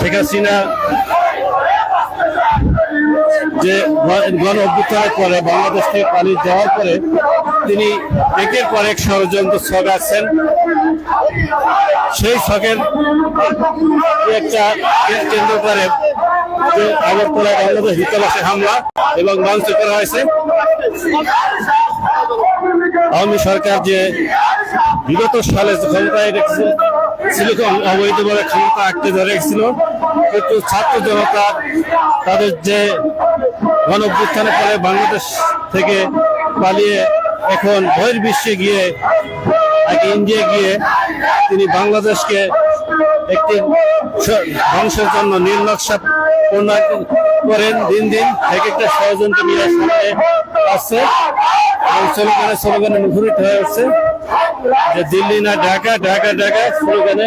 শেখ যে গণ অভ্যুত্থানের পরে বাংলাদেশ থেকে পালিয়ে যাওয়ার পরে তিনি একের পর এক ষড়যন্ত্র ছড়াচ্ছেন সেই ছকের একটা কেন্দ্র করে যে আগরতলা বাংলাদেশ দূতাবাসে হামলা এবং লঞ্চ করা হয়েছে। আওয়ামী সরকার যে বিগত সালে ক্ষমতায় রেখেছিল ছিল অবৈধভাবে ক্ষমতা আঁকড়ে ধরে ছিল কিন্তু ছাত্র জনতা তাদের যে গণ ফলে বাংলাদেশ থেকে পালিয়ে এখন বহির্বিশ্বে গিয়ে, আগে ইন্ডিয়া গিয়ে তিনি বাংলাদেশকে একটি ধ্বংসের জন্য নীল নকশা প্রণয়ন করেন দিন দিন। এক একটা ষড়যন্ত্র নিয়ে সামনে আসছে। এবং স্লোগানে স্লোগানে মুখরিত হয়ে উঠছে যে দিল্লি না ঢাকা ঢাকা ঢাকা স্লোগানে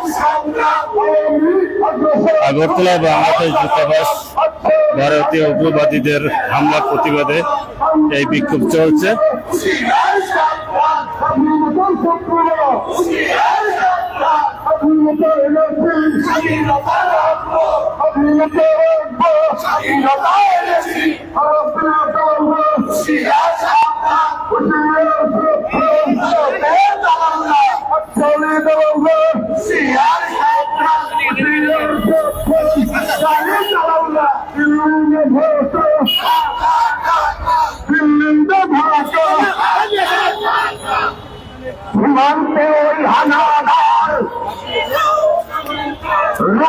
আগরতলা বাংলাদেশ দূতাবাস ভারতীয় উগ্রবাদীদের হামলা প্রতিবাদে এই বিক্ষোভ চলছে।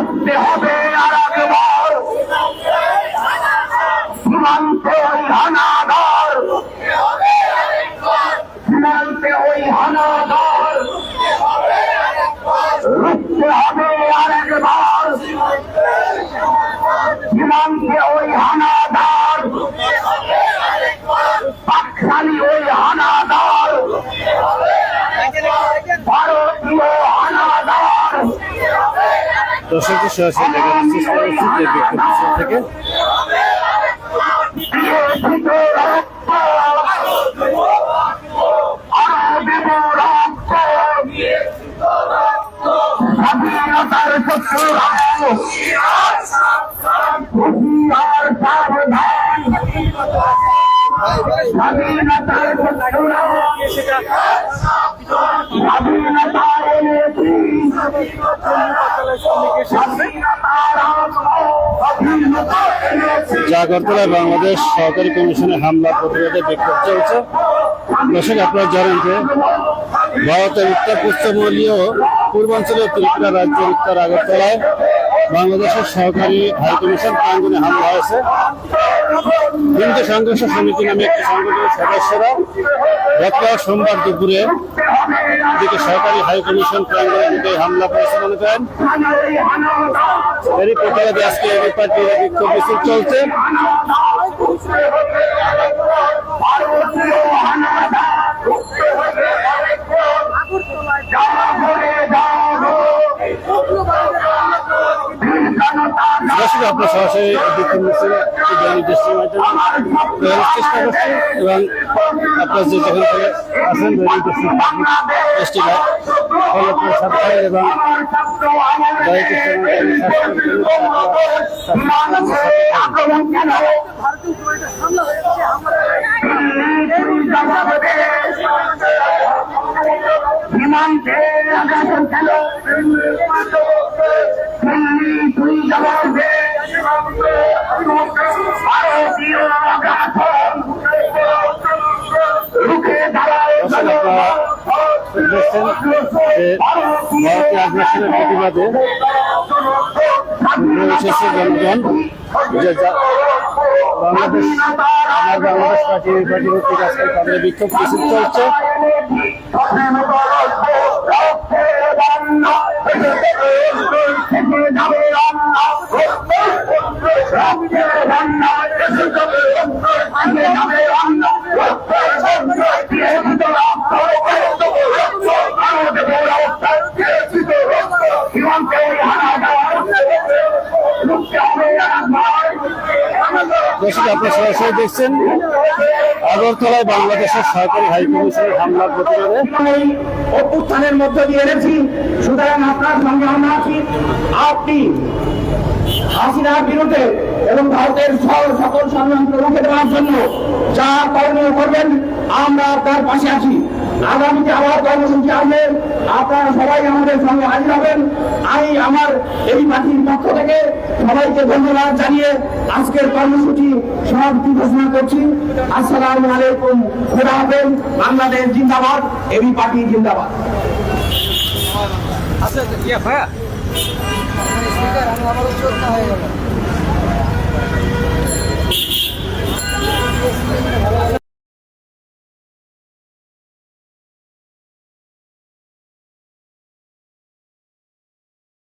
রুখতে হবে আর একবার। সীমান্তে ওই হানাদার। সীমান্তে ওই হানাদার। রুখতে হবে আর একবার। সীমান্তে ওই হানাদার পাকশালী ওই হানাদার ভারতীয় হানাদার দর্শকদের সরাসরি দেখানোর চেষ্টা করছি থেকে। স্বাধীনতার স্বাধীনতা স্বাধীনতার আত্ম স্বাধীনতা এনেছি জাগরতলা বাংলাদেশ সহকারী কমিশনে হামলা প্রতিরোধে বিক্ষোভ চলছে। দর্শক, আপনারা জানেন যে ভারতের উত্তর পশ্চিমবঙ্গীয় পূর্বাঞ্চলীয় ত্রিপুরা রাজ্যের উত্তর আগরতলায় বাংলাদেশের সহকারী হাই কমিশন প্রাঙ্গনে হামলা হয়েছে। হিন্দু সংঘর্ষ সমিতি নামে একটি সংগঠনের সদস্যরা গতকাল সোমবার দুপুরে দিকে সরকারি হাই কমিশন প্রাঙ্গনে দিকে হামলা পরিচালনা করেন। এরই প্রতিবাদে আজকে এবি পার্টির বিক্ষোভ মিছিল চলছে। দর্শক আপনার সরাসরি চেষ্টা করছি এবং আপনার যে যেখান থেকে আসেন এসটি ফলোপুর এবং দেখছেন যে ভারতীয় আগ্রাসনের প্রতিবাদে এসেছে বাংলাদেশ আমার বাংলাদেশ পার্টি পার্টি কর্তৃক তাদের বিক্ষোভ মিছিল চলছে দর্শক আপনারা সরাসরি দেখছেন। আগরতলায় বাংলাদেশের সরকারি হাই কমিশনের হামলার প্রতিবাদে অভ্যুত্থানের মধ্য দিয়ে এনেছি। সুতরাং আপনার সঙ্গে আমরা আছি। আপনি হাসিনার বিরুদ্ধে এবং ভারতের সকল ষড়যন্ত্র রুখে দেওয়ার জন্য যা করণীয় করবেন আমরা আপনার পাশে আছি। আগামীতে আবার কর্মসূচি আসবে আপনারা সবাই আমাদের সঙ্গে হাজির হবেন। আমি আমার এই পার্টির পক্ষ থেকে সবাইকে ধন্যবাদ জানিয়ে আজকের কর্মসূচি সমাপ্তি ঘোষণা করছি। আসসালামু আলাইকুম। খোদা হাফেজ। বাংলাদেশ জিন্দাবাদ। এবি পার্টি জিন্দাবাদ। আচ্ছা ইয়া ভাইয়া।